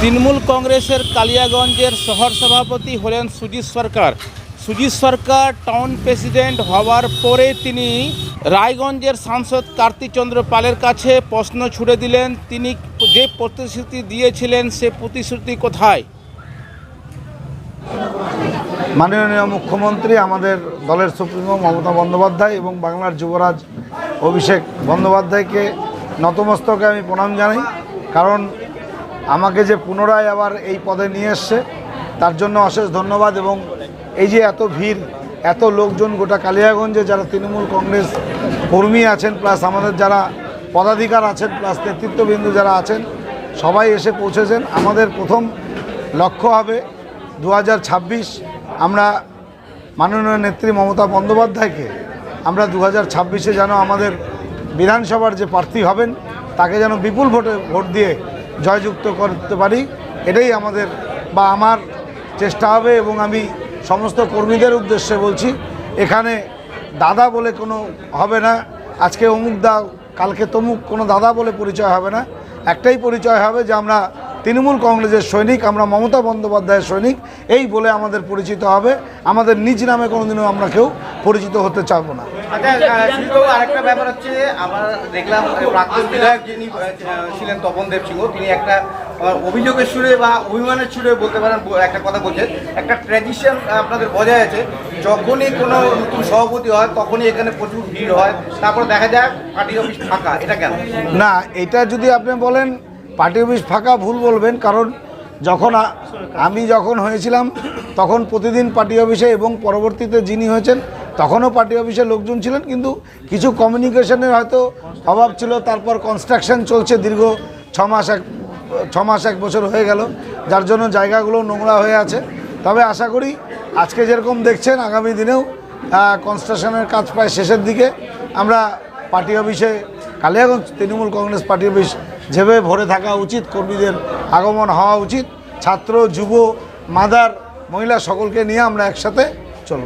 তৃণমূল কংগ্রেসের কালিয়াগঞ্জের শহর সভাপতি হলেন সুজিত সরকার। সুজিত সরকার টাউন প্রেসিডেন্ট হওয়ার পরে তিনি রায়গঞ্জের সাংসদ কার্তিকচন্দ্র পালের কাছে প্রশ্ন ছুড়ে দিলেন, তিনি যে প্রতিশ্রুতি দিয়েছিলেন সে প্রতিশ্রুতি কোথায়? মাননীয় মুখ্যমন্ত্রী, আমাদের দলের সুপ্রিমো মমতা বন্দ্যোপাধ্যায় এবং বাংলার যুবরাজ অভিষেক বন্দ্যোপাধ্যায়কে নতমস্তকে আমি প্রণাম জানাই। কারণ আমাকে যে পুনরায় আবার এই পদে নিয়ে এসছে, তার জন্য অশেষ ধন্যবাদ এবং এই যে এত ভিড়, এত লোকজন গোটা কালিয়াগঞ্জে যারা তৃণমূল কংগ্রেস কর্মী আছেন প্লাস আমাদের যারা পদাধিকার আছেন প্লাস নেতৃত্ববিন্দু যারা আছেন, সবাই এসে পৌঁছেছেন। আমাদের প্রথম লক্ষ্য হবে দু হাজার ছাব্বিশ আমরা মাননীয় নেত্রী মমতা বন্দ্যোপাধ্যায়কে, আমরা দু হাজার ছাব্বিশে যেন আমাদের বিধানসভার যে প্রার্থী হবেন, তাকে যেন বিপুল ভোটে, ভোট দিয়ে জয়যুক্ত করতে পারি, এটাই আমাদের বা আমার চেষ্টা হবে এবং আমি সমস্ত কর্মীদের উদ্দেশ্যে বলছি, এখানে দাদা বলে কোনো হবে না, আজকে অমুক দা কালকে তমুক, কোনো দাদা বলে পরিচয় হবে না। একটাই পরিচয় হবে যে আমরা তৃণমূল কংগ্রেসের সৈনিক, আমরা মমতা বন্দ্যোপাধ্যায়ের সৈনিক, এই বলে আমাদের পরিচিত হবে। আমাদের নিজ নামে কোনোদিনও আমরা কেউ পরিচিত হতে চাবো না। আচ্ছা আহ, আরেকটা ব্যাপার হচ্ছে আমরা দেখলাম যিনি ছিলেন তপন দেব সিংহ তিনি একটা অভিযোগের সুরে বা অভিমানের সুরে বলতে পারেন একটা কথা বলছেন। একটা ট্র্যাডিশন আপনাদের বজায় আছে যখনই কোনো নতুন সভাপতি হয় তখনই এখানে প্রচুর ভিড় হয়। তারপর দেখা যায় পার্টি অফিস ফাঁকা এটা কেন? না এটা যদি আপনি বলেন পার্টি অফিস ফাঁকা ভুল বলবেন কারণ যখন আমি যখন হয়েছিলাম তখন প্রতিদিন পার্টি অফিসে এবং পরবর্তীতে যিনি হয়েছেন তখনও পার্টি অফিসে লোকজন ছিলেন, কিন্তু কিছু কমিউনিকেশনের হয়তো অভাব ছিল। তারপর কনস্ট্রাকশন চলছে দীর্ঘ ছ মাস এক, ছ মাস এক বছর হয়ে গেল, যার জন্য জায়গাগুলো নোংরা হয়ে আছে। তবে আশা করি আজকে যেরকম দেখছেন, আগামী দিনেও কনস্ট্রাকশনের কাজ প্রায় শেষের দিকে। আমরা পার্টি অফিসে, Kaliaganj Trinamool Congress party office যেভাবে ভরে থাকা উচিত, কর্মীদের আগমন হওয়া উচিত। ছাত্র, যুব, মাদার, মহিলা সকলকে নিয়ে আমরা একসাথে না।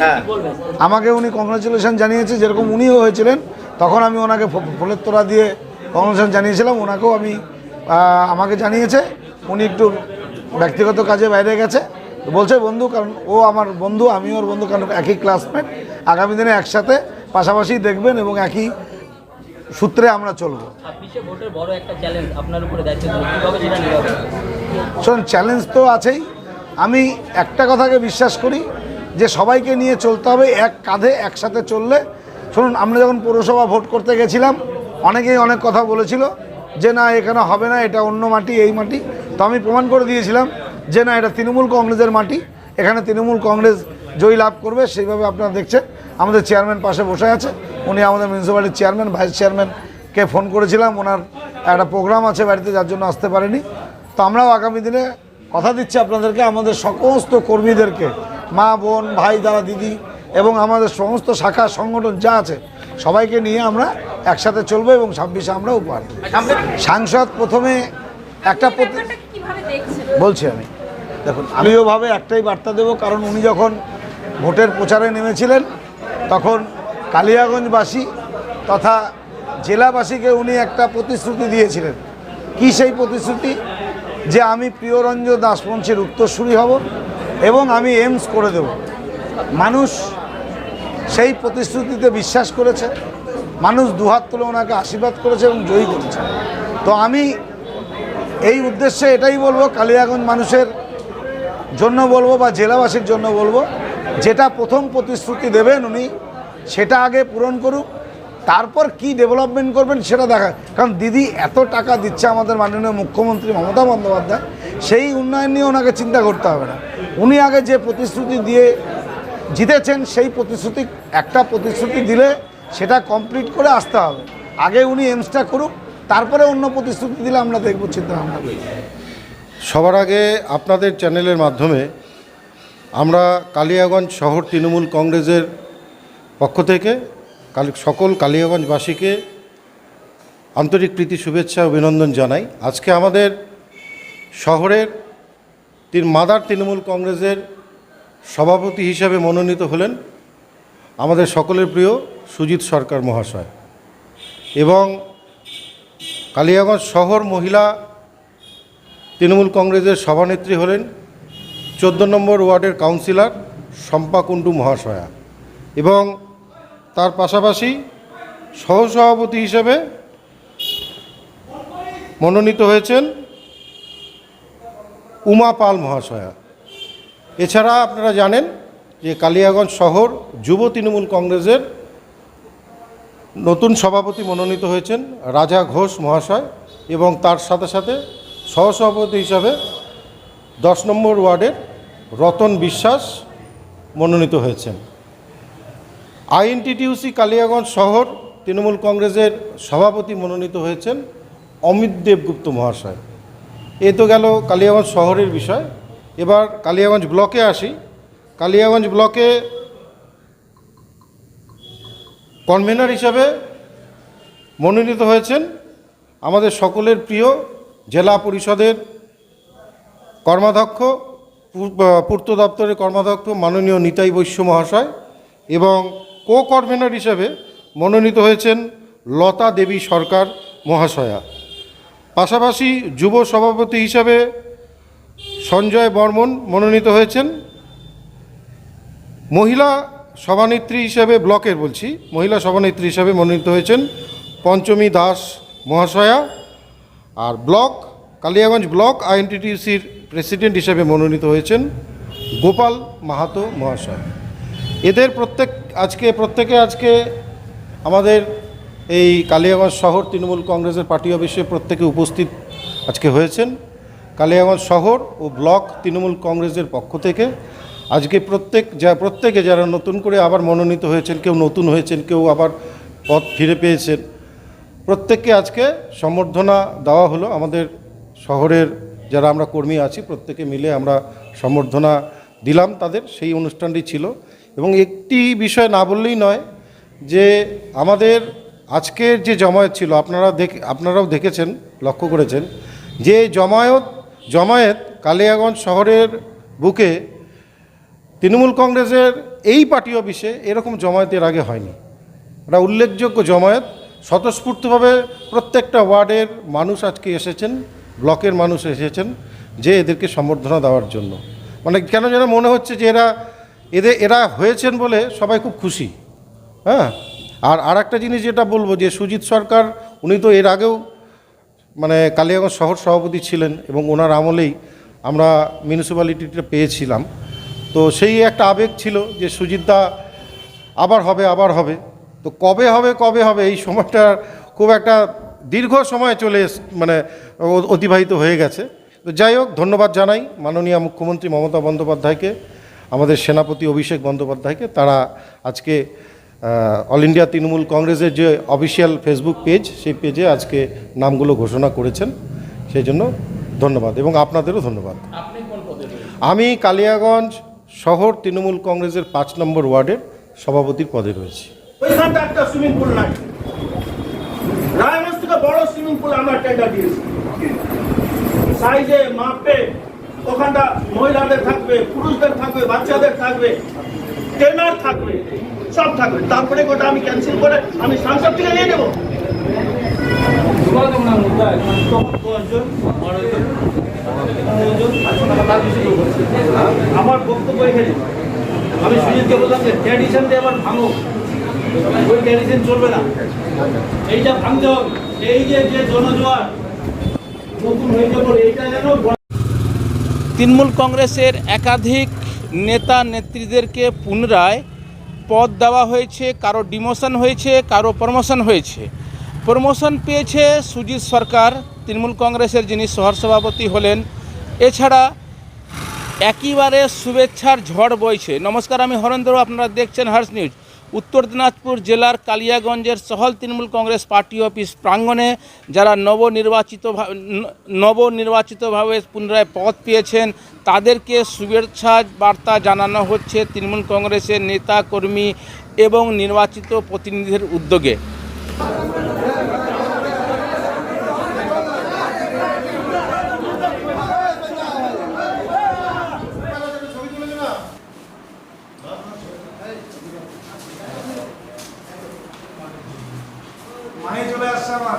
হ্যাঁ। কি বলবেন আমাকে উনি কংগ্রাচুলেশন জানিয়েছে যেরকম উনিও হয়েছিলেন তখন আমি ওনাকে ফুলের তোড়া দিয়ে কংগ্রেচুলেশন জানিয়েছিলাম ওনাকেও আমি আমাকে জানিয়েছে উনি একটু ব্যক্তিগত কাজে বাইরে গেছে বলছে বন্ধু কারণ ও আমার বন্ধু আমিও ওর বন্ধু কারণ একই ক্লাসমেট আগামী দিনে একসাথে পাশাপাশি দেখবেন এবং একই সূত্রে আমরা চলবো। শোন চ্যালেঞ্জ তো আছেই। আমি একটা কথাকে বিশ্বাস করি যে সবাইকে নিয়ে চলতে হবে এক কাঁধে একসাথে চললে। শুনুন আমরা যখন পৌরসভা ভোট করতে গেছিলাম অনেকেই অনেক কথা বলেছিল যে না এখানে হবে না এটা অন্য মাটি এই মাটি। তো আমি প্রমাণ করে দিয়েছিলাম যে না এটা তৃণমূল কংগ্রেসের মাটি এখানে তৃণমূল কংগ্রেস জয়ী লাভ করবে সেইভাবে আপনারা দেখছেন। আমাদের চেয়ারম্যান পাশে বসে আছে। উনি আমাদের মিউনিসিপ্যালিটির চেয়ারম্যান ভাইস চেয়ারম্যানকে ফোন করেছিলাম। ওনার একটা প্রোগ্রাম আছে বাড়িতে যার জন্য আসতে পারেনি। তো আমরাও আগামী দিনে কথা দিচ্ছি আপনাদেরকে আমাদের সমস্ত কর্মীদেরকে মা বোন ভাই দাদা দিদি এবং আমাদের সমস্ত শাখা সংগঠন যা আছে সবাইকে নিয়ে আমরা একসাথে চলবো এবং ছাব্বিশে আমরা উপহার। সাংসদ প্রথমে একটা বলছি আমি। দেখুন আমিওভাবে একটাই বার্তা দেব কারণ উনি যখন ভোটের প্রচারে নেমেছিলেন তখন কালিয়াগঞ্জবাসী তথা জেলাবাসীকে উনি একটা প্রতিশ্রুতি দিয়েছিলেন। কি সেই প্রতিশ্রুতি? যে আমি প্রিয়রঞ্জ দাসবংশীর উত্তরসূরি হব এবং আমি এমস করে দেব। মানুষ সেই প্রতিশ্রুতিতে বিশ্বাস করেছে, মানুষ দুহাত তুলে ওনাকে আশীর্বাদ করেছে এবং জয়ী করেছে। তো আমি এই উদ্দেশ্যে এটাই বলব, কালিয়াগঞ্জ মানুষের জন্য বলব বা জেলাবাসীর জন্য বলব যেটা প্রথম প্রতিশ্রুতি দেবেন উনি, সেটা আগে পূরণ করুক, তারপর কি ডেভেলপমেন্ট করবেন সেটা দেখা কারণ দিদি এত টাকা দিচ্ছে আমাদের মাননীয় মুখ্যমন্ত্রী মমতা বন্দ্যোপাধ্যায়, সেই উন্নয়ন নিয়ে ওনাকে চিন্তা করতে হবে না। উনি আগে যে প্রতিশ্রুতি দিয়ে জিতেছেন, সেই প্রতিশ্রুতি, একটা প্রতিশ্রুতি দিলে সেটা কমপ্লিট করে আসতে হবে। আগে উনি এমসটা করুক, তারপরে অন্য প্রতিশ্রুতি দিলে আমরা দেখব চিন্তা ভাবনা সবার আগে আপনাদের চ্যানেলের মাধ্যমে আমরা কালিয়াগঞ্জ শহর তৃণমূল কংগ্রেসের পক্ষ থেকে কালি সকল কালিয়াগঞ্জবাসীকে আন্তরিক প্রীতি, শুভেচ্ছা, অভিনন্দন জানাই। আজকে আমাদের শহরের তিন মাদার তৃণমূল কংগ্রেসের সভাপতি হিসাবে মনোনীত হলেন আমাদের সকলের প্রিয় সুজিত সরকার মহাশয় এবং কালিয়াগঞ্জ শহর মহিলা তৃণমূল কংগ্রেসের সভানেত্রী হলেন চোদ্দ নম্বর ওয়ার্ডের কাউন্সিলর শম্পা কুণ্ডু মহাশয়া এবং তার পাশাপাশি সহসভাপতি হিসেবে মনোনীত হয়েছেন উমা পাল মহাশয়া। এছাড়া আপনারা জানেন যে কালিয়াগঞ্জ শহর যুব তৃণমূল কংগ্রেসের নতুন সভাপতি মনোনীত হয়েছেন রাজা ঘোষ মহাশয় এবং তার সাথে সাথে সহসভাপতি হিসাবে দশ নম্বর ওয়ার্ডের রতন বিশ্বাস মনোনীত হয়েছেন। আইএনটিটিউসি কালিয়াগঞ্জ শহর তৃণমূল কংগ্রেসের সভাপতি মনোনীত হয়েছেন অমিত দেবগুপ্ত মহাশয়। এ তো গেল কালিয়াগঞ্জ শহরের বিষয়। এবার কালিয়াগঞ্জ ব্লকে আসি। কালিয়াগঞ্জ ব্লকে কনভেনার হিসাবে মনোনীত হয়েছেন আমাদের সকলের প্রিয় জেলা পরিষদের কর্মাধ্যক্ষ পূর্ত দপ্তরের কর্মাধ্যক্ষ মাননীয় নিতাই বৈশ্য মহাশয় এবং কো কনভেনার হিসাবে মনোনীত হয়েছেন লতা দেবী সরকার মহাশয়া। পাশাপাশি যুব সভাপতি হিসাবে সঞ্জয় বর্মন মনোনীত হয়েছেন। মহিলা সভানেত্রী হিসেবে ব্লকের বলছি, মহিলা সভানেত্রী হিসাবে মনোনীত হয়েছেন পঞ্চমী দাস মহাশয়া। আর ব্লক কালিয়াগঞ্জ ব্লক আইএনটিটিউসির প্রেসিডেন্ট হিসেবে মনোনীত হয়েছেন গোপাল মাহাতো মহাশয়। এদের প্রত্যেক, আজকে, প্রত্যেকে আজকে আমাদের এই কালিয়াগঞ্জ শহর তৃণমূল কংগ্রেসের পার্টি অফিসে প্রত্যেকে উপস্থিত আজকে হয়েছেন। কালিয়াগঞ্জ শহর ও ব্লক তৃণমূল কংগ্রেসের পক্ষ থেকে আজকে প্রত্যেক, যা, প্রত্যেকে যারা নতুন করে আবার মনোনীত হয়েছেন, কেউ নতুন হয়েছেন, কেউ আবার পথ ফিরে পেয়েছেন, প্রত্যেককে আজকে সম্বর্ধনা দেওয়া হলো আমাদের শহরের যারা আমরা কর্মী আছি, প্রত্যেকে মিলে আমরা সম্বর্ধনা দিলাম তাদের, সেই অনুষ্ঠানটি ছিল। এবং একটি বিষয় না বললেই নয় যে আমাদের আজকের যে জমায়েত ছিল, আপনারা দেখে, আপনারাও দেখেছেন, লক্ষ্য করেছেন, যে জমায়েত জমায়েত কালিয়াগঞ্জ শহরের বুকে তৃণমূল কংগ্রেসের এই পার্টি অফিসে এরকম জমায়েতের আগে হয়নি। একটা উল্লেখযোগ্য জমায়েত, স্বতঃস্ফূর্তভাবে প্রত্যেকটা ওয়ার্ডের মানুষ আজকে এসেছেন। ব্লকের মানুষ এসেছেন যে এদেরকে সম্বর্ধনা দেওয়ার জন্য। মানে কেন যেন মনে হচ্ছে যে এরা, এদের, এরা হয়েছেন বলে সবাই খুব খুশি। হ্যাঁ? আর আর একটা জিনিস যেটা বলব যে সুজিত সরকার, উনি তো এর আগেও মানে কালিয়াগঞ্জ শহর সভাপতি ছিলেন এবং ওনার আমলেই আমরা মিউনিসিপ্যালিটিটা পেয়েছিলাম। তো সেই একটা আবেগ ছিল যে সুজিতদা আবার হবে আবার হবে। তো কবে হবে কবে হবে এই সময়টা খুব একটা দীর্ঘ সময় চলে এস- মানে অতিবাহিত হয়ে গেছে। তো যাই হোক ধন্যবাদ জানাই মাননীয় মুখ্যমন্ত্রী মমতা বন্দ্যোপাধ্যায়কে আমাদের সেনাপতি অভিষেক বন্দ্যোপাধ্যায়কে। তারা আজকে অল ইন্ডিয়া তৃণমূল কংগ্রেসের যে অফিসিয়াল ফেসবুক পেজ সেই পেজে আজকে নামগুলো ঘোষণা করেছেন। সেই জন্য ধন্যবাদ এবং আপনাদেরও ধন্যবাদ। আমি কালিয়াগঞ্জ শহর তৃণমূল কংগ্রেসের পাঁচ নম্বর ওয়ার্ডের সভাপতির পদে রয়েছি ওইখানটা একটা সুইমিং পুল নাই রায়গঞ্জ থেকে বড় সুইমিং পুল আমরা টেন্ডার দিয়েছি। সাইজে মাপে ওখানটা মহিলাদের থাকবে পুরুষদের থাকবে বাচ্চাদের থাকবে ট্রেনার থাকবে সব থাকবে। তারপরে ওটা আমি ক্যান্সেল করে আমি সাংসদ থেকে নিয়ে নেব। আমার বক্তব্য এখানে। আমি সুজিতকে বললাম যে ট্র্যাডিশন দিয়ে আবার ভাঙো। ওই চলবে না। এই যে যে জনজোয়ার নতুন হয়ে যাব এইটা যেন তৃণমূল কংগ্রেসের একাধিক নেতা নেত্রীদেরকে পুনরায় পদ দেওয়া হয়েছে, কারও ডিমোশন হয়েছে, কারও প্রমোশন হয়েছে। প্রমোশন পেয়েছে সুজিত সরকার, তৃণমূল কংগ্রেসের যিনি শহর সভাপতি হলেন। এছাড়া একইবারে শুভেচ্ছার ঝড় বইছে। নমস্কার, আমি হরেন্দ্র, আপনারা দেখছেন হার্স নিউজ। উত্তর দিনাজপুর জেলার কালিয়াগঞ্জের সহল তৃণমূল কংগ্রেস পার্টি অফিস প্রাঙ্গণে যারা নবনির্বাচিত নবনির্বাচিতভাবে পুনরায় পদ পেয়েছেন, তাদেরকে শুভেচ্ছা বার্তা জানানো হচ্ছে তৃণমূল কংগ্রেসের নেতা কর্মী এবং নির্বাচিত প্রতিনিধিদের উদ্যোগে মাহে চলে আসছে আমার